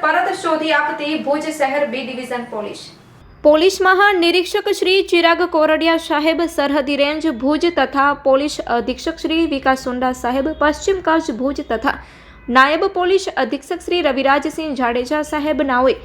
પરત શોધી આપતી ભુજ શહેર બી ડિવિઝન પોલીસ. પોલીસ મહાનિરીક્ષક શ્રી ચિરાગ કોરડિયા સાહેબ સરહદી રેન્જ ભુજ તથા પોલીસ અધિક્ષક શ્રી વિકાસ સુંડા સાહેબ પશ્ચિમ કચ્છ ભુજ તથા નાયબ પોલીસ અધિક્ષક શ્રી રવિરાજસિંહ જાડેજા સાહેબ નાઓએ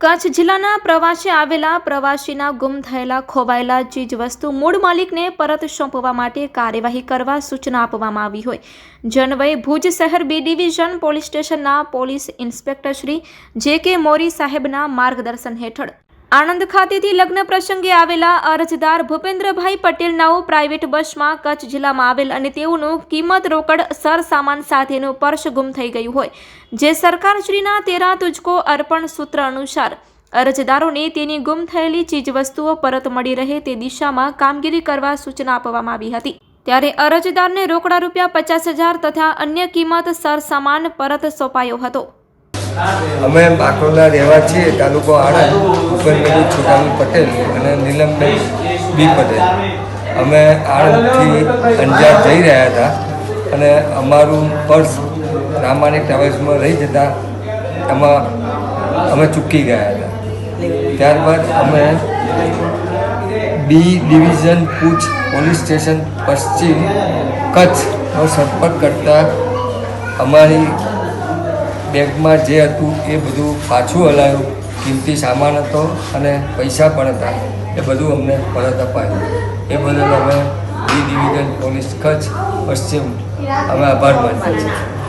કચ્છ જિલ્લાના પ્રવાસે આવેલા પ્રવાસીના ગુમ થયેલા, ખોવાયેલા ચીજવસ્તુ મૂળ માલિકને પરત સોંપવા માટે કાર્યવાહી કરવા સૂચના આપવામાં આવી હોય. જનવય ભુજ શહેર બી ડિવિઝન પોલીસ સ્ટેશનના police inspector Shri J K Mori સાહેબના માર્ગદર્શન હેઠળ આણંદ ખાતેથી લગ્ન પ્રસંગે આવેલા અરજદાર ભૂપેન્દ્રભાઈ પટેલ નાઓ પ્રાઇવેટ બસમાં કચ્છ જિલ્લામાં આવેલ અને તેઓનું કિંમત રોકડ સરસામાન સાથેનું પર્સ ગુમ થઈ ગયું હોય. જે સરકારશ્રીના તેરા તુજકો અર્પણ સૂત્ર અનુસાર, અરજદારોને તેની ગુમ થયેલી ચીજવસ્તુઓ પરત મળી રહે તે દિશામાં કામગીરી કરવા સૂચના આપવામાં આવી હતી. ત્યારે અરજદારને રોકડા રૂપિયા પચાસ હજાર તથા અન્ય કિંમત સરસામાન પરત સોંપાયો હતો. અમે બાકોલા રહેવા છીએ, તાલુકો આણંદ ભૂપેન્દ્રભાઈ છોટાભાઈ પટેલ અને નીલમબેન બી પટેલ. અમે આણંદથી અંજાર જઈ રહ્યા હતા અને અમારું પર્સ રામાની ટ્રાવેલ્સમાં રહી જતા એમાં અમે ચૂકી ગયા હતા. ત્યારબાદ અમે બી ડિવિઝન પૂછ પોલીસ સ્ટેશન પશ્ચિમ કચ્છનો સંપર્ક કરતા અમારી બેગમાં જે હતું એ બધું પાછું હલાયું. કિંમતી સામાન હતો અને પૈસા પણ હતા. એ બધું અમને પરત અપાયું. એ બદલ અમે ડી ડિવિઝન પોલીસ કચ્છ પશ્ચિમ. અમે આભાર માનીએ છીએ.